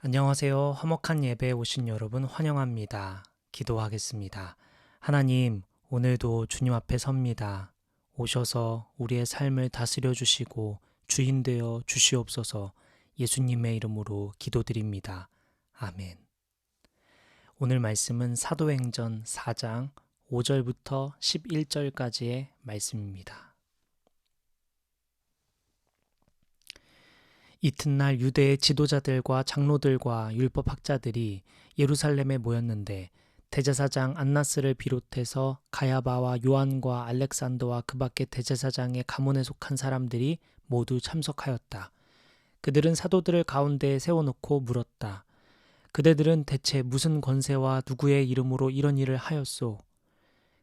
안녕하세요. 화목한 예배에 오신 여러분 환영합니다. 기도하겠습니다. 하나님, 오늘도 주님 앞에 섭니다. 오셔서 우리의 삶을 다스려 주시고 주인 되어 주시옵소서 예수님의 이름으로 기도드립니다. 아멘. 오늘 말씀은 사도행전 4장 5절부터 11절까지의 말씀입니다. 이튿날 유대의 지도자들과 장로들과 율법학자들이 예루살렘에 모였는데 대제사장 안나스를 비롯해서 가야바와 요한과 알렉산더와 그 밖의 대제사장의 가문에 속한 사람들이 모두 참석하였다. 그들은 사도들을 가운데에 세워놓고 물었다. 그대들은 대체 무슨 권세와 누구의 이름으로 이런 일을 하였소?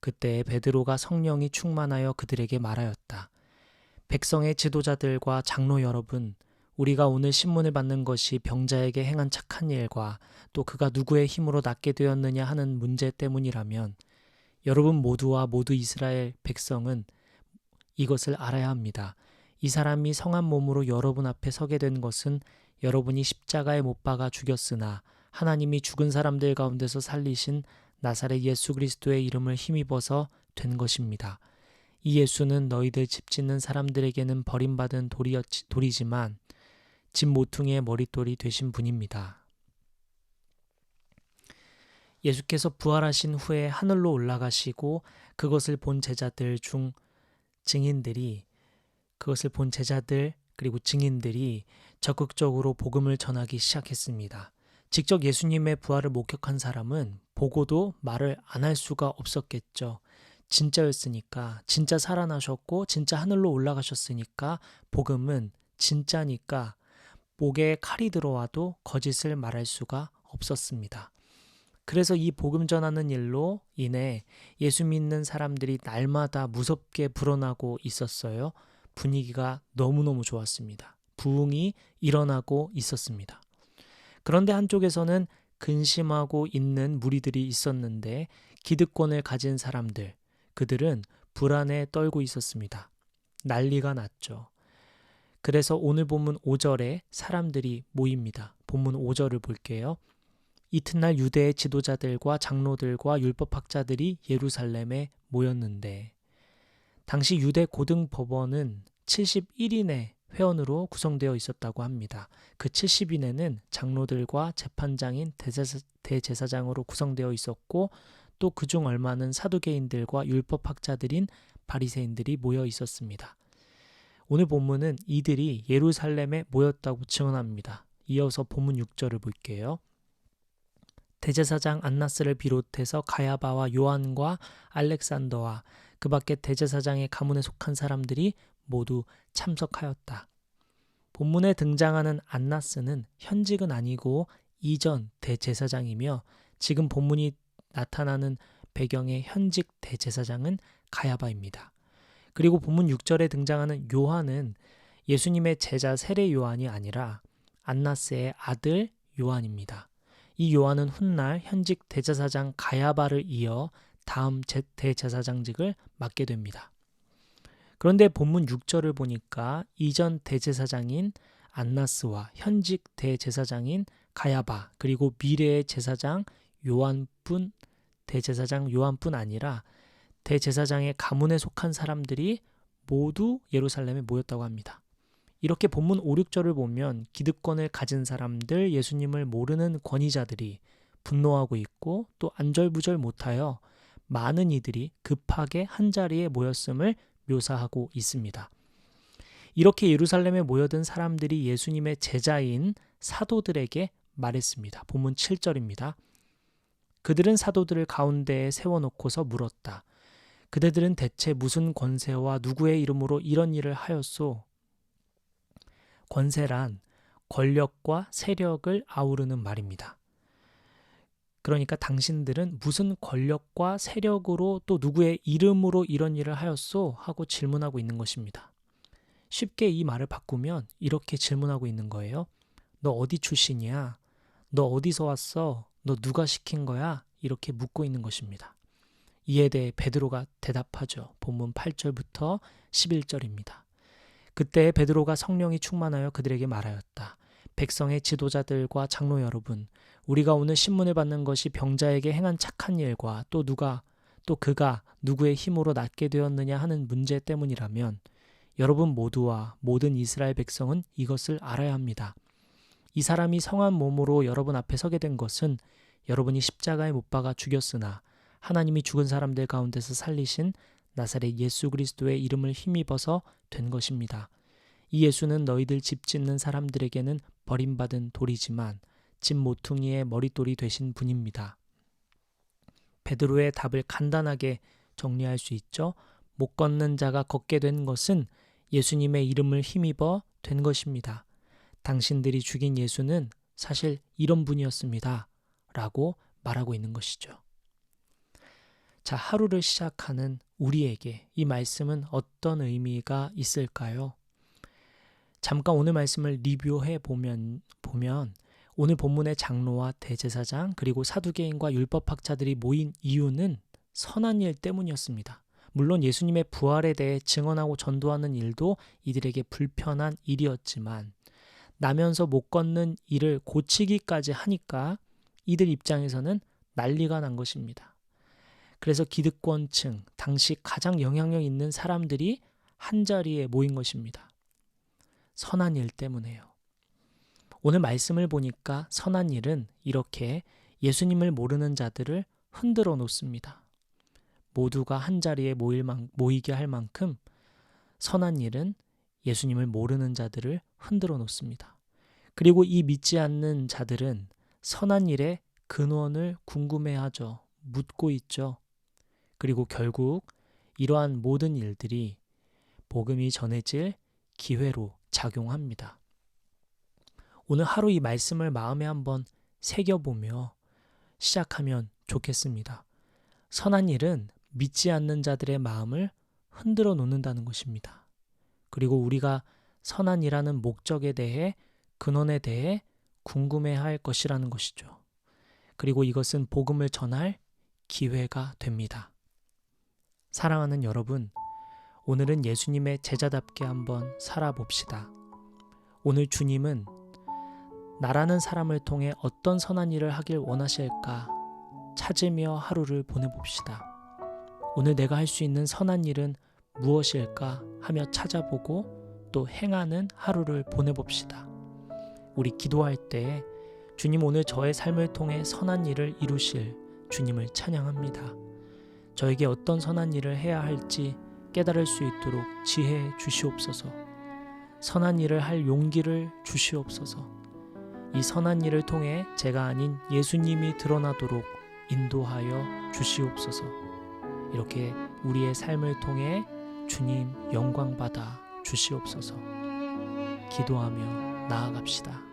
그때 베드로가 성령이 충만하여 그들에게 말하였다. 백성의 지도자들과 장로 여러분, 우리가 오늘 신문을 받는 것이 병자에게 행한 착한 일과 또 그가 누구의 힘으로 낫게 되었느냐 하는 문제 때문이라면 여러분 모두와 모두 이스라엘 백성은 이것을 알아야 합니다. 이 사람이 성한 몸으로 여러분 앞에 서게 된 것은 여러분이 십자가에 못 박아 죽였으나 하나님이 죽은 사람들 가운데서 살리신 나사렛 예수 그리스도의 이름을 힘입어서 된 것입니다. 이 예수는 너희들 집 짓는 사람들에게는 버림받은 돌이었지, 돌이지만 집 모퉁이의 머릿돌이 되신 분입니다. 예수께서 부활하신 후에 하늘로 올라가시고 그것을 본 제자들 중 증인들이 그것을 본 제자들 그리고 증인들이 적극적으로 복음을 전하기 시작했습니다. 직접 예수님의 부활을 목격한 사람은 보고도 말을 안 할 수가 없었겠죠. 진짜였으니까, 진짜 살아나셨고, 진짜 하늘로 올라가셨으니까, 복음은 진짜니까 목에 칼이 들어와도 거짓을 말할 수가 없었습니다. 그래서 이 복음 전하는 일로 인해 예수 믿는 사람들이 날마다 무섭게 불어나고 있었어요. 분위기가 너무너무 좋았습니다. 부흥이 일어나고 있었습니다. 그런데 한쪽에서는 근심하고 있는 무리들이 있었는데 기득권을 가진 사람들, 그들은 불안에 떨고 있었습니다. 난리가 났죠. 그래서 오늘 본문 5절에 사람들이 모입니다. 본문 5절을 볼게요. 이튿날 유대의 지도자들과 장로들과 율법학자들이 예루살렘에 모였는데 당시 유대 고등법원은 71인의 회원으로 구성되어 있었다고 합니다. 그 70인에는 장로들과 재판장인 대제사, 장으로 구성되어 있었고 또 그중 얼마는 사두개인들과 율법학자들인 바리새인들이 모여 있었습니다. 오늘 본문은 이들이 예루살렘에 모였다고 증언합니다. 이어서 본문 6절을 볼게요. 대제사장 안나스를 비롯해서 가야바와 요한과 알렉산더와 그 밖에 대제사장의 가문에 속한 사람들이 모두 참석하였다. 본문에 등장하는 안나스는 현직은 아니고 이전 대제사장이며 지금 본문이 나타나는 배경의 현직 대제사장은 가야바입니다. 그리고 본문 6절에 등장하는 요한은 예수님의 제자 세례 요한이 아니라 안나스의 아들 요한입니다. 이 요한은 훗날 현직 대제사장 가야바를 이어 다음 대제사장직을 맡게 됩니다. 그런데 본문 6절을 보니까 이전 대제사장인 안나스와 현직 대제사장인 가야바 그리고 미래의 제사장 요한뿐 대제사장 요한뿐 아니라 대제사장의 가문에 속한 사람들이 모두 예루살렘에 모였다고 합니다. 이렇게 본문 5, 6절을 보면 기득권을 가진 사람들, 예수님을 모르는 권위자들이 분노하고 있고 또 안절부절 못하여 많은 이들이 급하게 한자리에 모였음을 묘사하고 있습니다. 이렇게 예루살렘에 모여든 사람들이 예수님의 제자인 사도들에게 말했습니다. 본문 7절입니다. 그들은 사도들을 가운데에 세워놓고서 물었다. 그대들은 대체 무슨 권세와 누구의 이름으로 이런 일을 하였소? 권세란 권력과 세력을 아우르는 말입니다. 그러니까 당신들은 무슨 권력과 세력으로 또 누구의 이름으로 이런 일을 하였소? 하고 질문하고 있는 것입니다. 쉽게 이 말을 바꾸면 이렇게 질문하고 있는 거예요. 너 어디 출신이야? 너 어디서 왔어? 너 누가 시킨 거야? 이렇게 묻고 있는 것입니다. 이에 대해 베드로가 대답하죠. 본문 8절부터 11절입니다. 그때 베드로가 성령이 충만하여 그들에게 말하였다. 백성의 지도자들과 장로 여러분, 우리가 오늘 신문을 받는 것이 병자에게 행한 착한 일과 또 누가 또 그가 누구의 힘으로 낫게 되었느냐 하는 문제 때문이라면 여러분 모두와 모든 이스라엘 백성은 이것을 알아야 합니다. 이 사람이 성한 몸으로 여러분 앞에 서게 된 것은 여러분이 십자가에 못 박아 죽였으나 하나님이 죽은 사람들 가운데서 살리신 나사렛 예수 그리스도의 이름을 힘입어서 된 것입니다. 이 예수는 너희들 집 짓는 사람들에게는 버림받은 돌이지만 집 모퉁이의 머릿돌이 되신 분입니다. 베드로의 답을 간단하게 정리할 수 있죠. 못 걷는 자가 걷게 된 것은 예수님의 이름을 힘입어 된 것입니다. 당신들이 죽인 예수는 사실 이런 분이었습니다. 라고 말하고 있는 것이죠. 자, 하루를 시작하는 우리에게 이 말씀은 어떤 의미가 있을까요? 잠깐 오늘 말씀을 리뷰해 보면 보면 오늘 본문의 장로와 대제사장 그리고 사두개인과 율법학자들이 모인 이유는 선한 일 때문이었습니다. 물론 예수님의 부활에 대해 증언하고 전도하는 일도 이들에게 불편한 일이었지만 나면서 못 걷는 일을 고치기까지 하니까 이들 입장에서는 난리가 난 것입니다. 그래서 기득권층, 당시 가장 영향력 있는 사람들이 한 자리에 모인 것입니다. 선한 일 때문에요. 오늘 말씀을 보니까 선한 일은 이렇게 예수님을 모르는 자들을 흔들어 놓습니다. 모두가 한 자리에 모일 만, 모이게 할 만큼 선한 일은 예수님을 모르는 자들을 흔들어 놓습니다. 그리고 이 믿지 않는 자들은 선한 일의 근원을 궁금해하죠. 묻고 있죠. 그리고 결국 이러한 모든 일들이 복음이 전해질 기회로 작용합니다. 오늘 하루 이 말씀을 마음에 한번 새겨보며 시작하면 좋겠습니다. 선한 일은 믿지 않는 자들의 마음을 흔들어 놓는다는 것입니다. 그리고 우리가 선한이라는 목적에 대해 근원에 대해 궁금해 할 것이라는 것이죠. 그리고 이것은 복음을 전할 기회가 됩니다. 사랑하는 여러분, 오늘은 예수님의 제자답게 한번 살아봅시다. 오늘 주님은 나라는 사람을 통해 어떤 선한 일을 하길 원하실까 찾으며 하루를 보내봅시다. 오늘 내가 할 수 있는 선한 일은 무엇일까 하며 찾아보고 또 행하는 하루를 보내봅시다. 우리 기도할 때 주님 오늘 저의 삶을 통해 선한 일을 이루실 주님을 찬양합니다. 저에게 어떤 선한 일을 해야 할지 깨달을 수 있도록 지혜 주시옵소서. 선한 일을 할 용기를 주시옵소서. 이 선한 일을 통해 제가 아닌 예수님이 드러나도록 인도하여 주시옵소서. 이렇게 우리의 삶을 통해 주님 영광 받아 주시옵소서. 기도하며 나아갑시다.